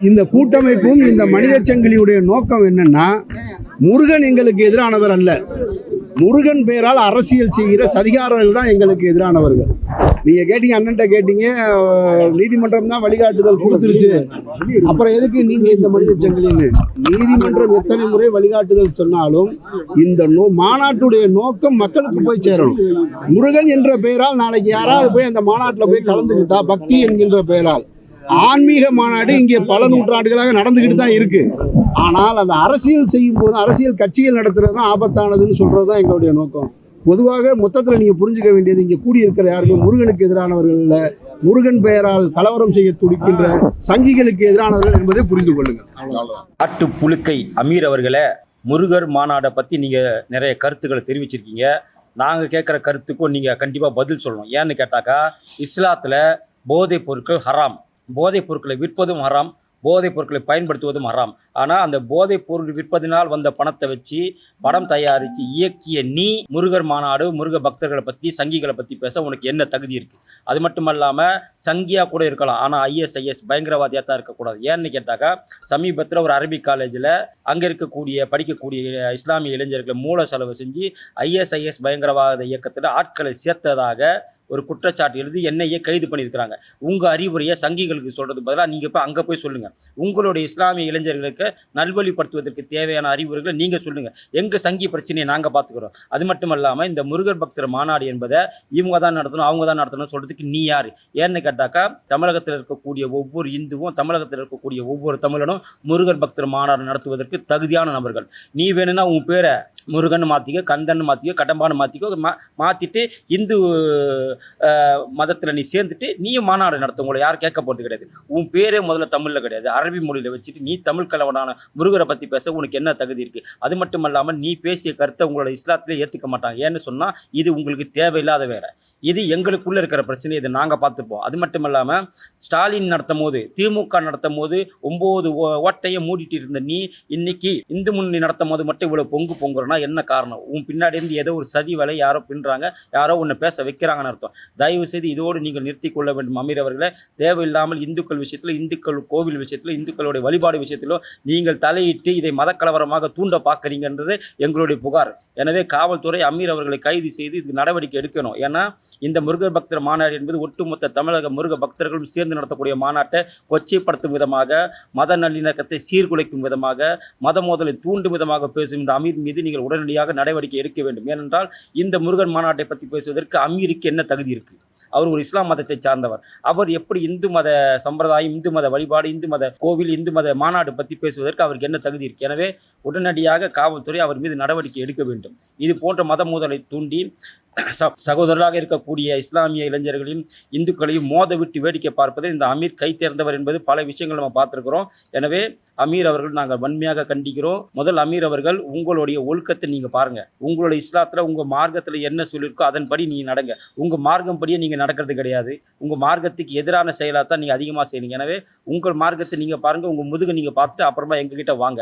இந்த கூட்டமைப்பும் இந்த மனித சங்கிலியுடைய நோக்கம் என்னன்னா முருகன் எங்களுக்கு எதிரானவர் அல்ல. முருகன் பெயரால் அரசியல் செய்கிற சதிகாரர்கள் தான் எங்களுக்கு எதிரானவர்கள். நீங்க கேட்டீங்க அண்ணன்ட்ட கேட்டீங்க நீதிமன்றம் தான் வழிகாட்டுதல் கொடுத்துருச்சு. அப்புறம் எதுக்கு நீங்க இந்த மனித சங்கிலின்னு? நீதிமன்றம் எத்தனை முறை வழிகாட்டுதல் சொன்னாலும் இந்த நோ மாநாட்டுடைய நோக்கம் மக்களுக்கு போய் சேரணும். முருகன் என்ற பெயரால் நாளைக்கு யாராவது போய் அந்த மாநாட்டில் போய் கலந்துக்கிட்டா பக்தி என்கின்ற பெயரால். ஆன்மீக மாநாடு இங்கே பல நூற்றாண்டுகளாக நடந்துக்கிட்டு தான் இருக்கு. ஆனால் அந்த அரசியல் செய்யும் போது அரசியல் கட்சிகள் நடத்துறது தான் ஆபத்தானதுன்னு சொல்றது தான் எங்களுடைய நோக்கம். பொதுவாக மொத்தத்தில் நீங்க புரிஞ்சுக்க வேண்டியது இங்கே கூடியிருக்கிற யாருமே முருகனுக்கு எதிரானவர்கள் இல்லை. முருகன் பெயரால் கலவரம் செய்ய துடிக்கின்ற சங்கிகளுக்கு எதிரானவர்கள் என்பதை புரிந்து கொள்ளுங்கள். காட்டு புழுக்கை அமீர் அவர்களே முருகர் மாநாடை பற்றி நீங்கள் நிறைய கருத்துக்களை தெரிவிச்சிருக்கீங்க. நாங்கள் கேட்குற கருத்துக்கும் நீங்கள் கண்டிப்பாக பதில் சொல்லணும். ஏன்னு கேட்டாக்கா இஸ்லாத்தில் போதைப் பொருட்கள் ஹராம். போதைப் பொருட்களை விற்பதும் ஹராம் போதைப் பொருட்களை பயன்படுத்துவதும் ஹராம் ஆனால் அந்த போதைப் பொருள் விற்பதினால் வந்த பணத்தை வச்சு படம் தயாரித்து இயக்கிய நீ முருகர் மாநாடு முருக பக்தர்களை பற்றி சங்கிகளை பற்றி பேச உனக்கு என்ன தகுதி இருக்குது அது மட்டும் இல்லாமல் சங்கியாக கூட இருக்கலாம். ஆனால் ஐஎஸ்ஐஎஸ் பயங்கரவாதியாக தான் இருக்கக்கூடாது. ஏன்னு கேட்டாக்கா சமீபத்தில் ஒரு அரபிக் காலேஜில் அங்கே இருக்கக்கூடிய படிக்கக்கூடிய இஸ்லாமிய இளைஞர்களை மூல செலவு செஞ்சு ஐஎஸ்ஐஎஸ் பயங்கரவாத இயக்கத்தில் ஆட்களை சேர்த்ததாக ஒரு குற்றச்சாட்டு எழுதி என்னையே கைது பண்ணியிருக்கிறாங்க. உங்கள் அறிவுரையை சங்கிகளுக்கு சொல்கிறது பதிலாக நீங்கள் போய் அங்கே போய் சொல்லுங்கள் உங்களுடைய இஸ்லாமிய இளைஞர்களுக்கு நல்வழிப்படுத்துவதற்கு தேவையான அறிவுரைகளை நீங்கள் சொல்லுங்கள் எங்கள் சங்கி பிரச்சனையை நாங்கள் பார்த்துக்குறோம். அது மட்டும் இல்லாமல் இந்த முருகர் பக்தர் மாநாடு என்பதை இவங்க தான் நடத்தணும் அவங்க தான் நடத்தணும்னு சொல்கிறதுக்கு நீ யார்? ஏன்னு கேட்டாக்கா தமிழகத்தில் இருக்கக்கூடிய ஒவ்வொரு இந்துவும் தமிழகத்தில் இருக்கக்கூடிய ஒவ்வொரு தமிழனும் முருகர் பக்தர் மாநாடு நடத்துவதற்கு தகுதியான நபர்கள். நீ வேணும்னா உன் பேரை முருகன் மாற்றிக்க கந்தன் மாற்றிக்கோ கடம்பான்னு மாற்றிக்கோ மா மாற்றிட்டு இந்து மதத்தில் நீ சேர்ந்துட்டு நீயும் மாநாடு நடத்த. உங்களை யாரும் கேட்க போகிறது கிடையாது. உன் பேரே முதல்ல தமிழில் கிடையாது. அரபி மொழியில் வச்சுட்டு நீ தமிழ் கலவனான முருகரை பற்றி பேச உனக்கு என்ன தகுதி இருக்குது அது மட்டும் இல்லாமல் நீ பேசிய கருத்தை உங்களோட இஸ்லாத்திலே ஏற்றுக்க மாட்டாங்க. ஏன்னு சொன்னால் இது உங்களுக்கு தேவையில்லாத வேலை. இது எங்களுக்குள்ளே இருக்கிற பிரச்சனை இதை நாங்கள் பார்த்துப்போம். அது மட்டும் இல்லாமல் ஸ்டாலின் நடத்தும் போது திமுக நடத்தும் போது ஒம்பது ஓட்டையை மூடிட்டு இருந்த நீ இன்னைக்கு இந்து முன்னணி நடத்தும் போது மட்டும் இவ்வளோ பொங்கு பொங்குறனா என்ன காரணம்? உன் பின்னாடி இருந்து ஏதோ ஒரு சதி வேலை யாரோ பின்னுறாங்க யாரோ உன்னை பேச வைக்கிறாங்கன்னு அர்த்தம். தயவு செய்து இதோடு நீங்கள் நிறுத்தி கொள்ள வேண்டும் அமீர் அவர்களை. தேவையில்லாமல் இந்துக்கள் விஷயத்தில் இந்துக்கள் கோவில் விஷயத்தில் இந்துக்களுடைய வழிபாடு விஷயத்திலோ நீங்கள் தலையிட்டு இதை மதக்கலவரமாக தூண்ட பார்க்குறீங்கன்றது எங்களுடைய புகார். எனவே காவல்துறை அமீர் அவர்களை கைது செய்து இதுக்கு நடவடிக்கை எடுக்கணும். ஏன்னா இந்த முருகர் பக்தர் மாநாடு என்பது ஒட்டுமொத்த தமிழக முருக பக்தர்களும் சேர்ந்து நடத்தக்கூடிய மாநாட்டை கொச்சைப்படுத்தும் விதமாக மத நல்லிணக்கத்தை சீர்குலைக்கும் விதமாக மத மோதலை தூண்டும் விதமாக பேசும் இந்த அமீர் மீது நீங்கள் உடனடியாக நடவடிக்கை எடுக்க வேண்டும். ஏனென்றால் இந்த முருகன் மாநாட்டை பற்றி பேசுவதற்கு அமீருக்கு என்ன தகுதி இருக்குது அவர் ஒரு இஸ்லாம் மதத்தை சார்ந்தவர். அவர் எப்படி இந்து மத சம்பிரதாயம் இந்து மத வழிபாடு இந்து மத கோவில் இந்து மத மாநாடு பற்றி பேசுவதற்கு அவருக்கு என்ன தகுதி இருக்கு? எனவே உடனடியாக காவல்துறை அவர் மீது நடவடிக்கை எடுக்க வேண்டும். இது போன்ற மத மோதலை தூண்டி சகோதரராக இருக்கக்கூடிய இஸ்லாமிய இளைஞர்களையும் இந்துக்களையும் மோத விட்டு வேடிக்கை பார்ப்பதை இந்த அமீர் கை தேர்ந்தவர் என்பது பல விஷயங்கள் நம்ம பார்த்துருக்குறோம். எனவே அமீர் அவர்கள் நாங்கள் வன்மையாக கண்டிக்கிறோம். முதல் அமீர் அவர்கள் உங்களுடைய ஒழுக்கத்தை நீங்கள் பாருங்கள் உங்களுடைய இஸ்லாத்தில் உங்கள் மார்க்கத்தில் என்ன சொல்லியிருக்கோ அதன்படி நீங்கள் நடங்க. உங்கள் மார்க்கம் படியே நீங்கள் நடக்கிறது கிடையாது. உங்கள் மார்க்கத்துக்கு எதிரான செயலாக தான் நீங்கள் அதிகமாக செய்றீங்க. எனவே உங்கள் மார்க்கத்தை நீங்கள் பாருங்கள் உங்கள் முதுகை நீங்கள் பார்த்துட்டு அப்புறமா எங்ககிட்ட வாங்க.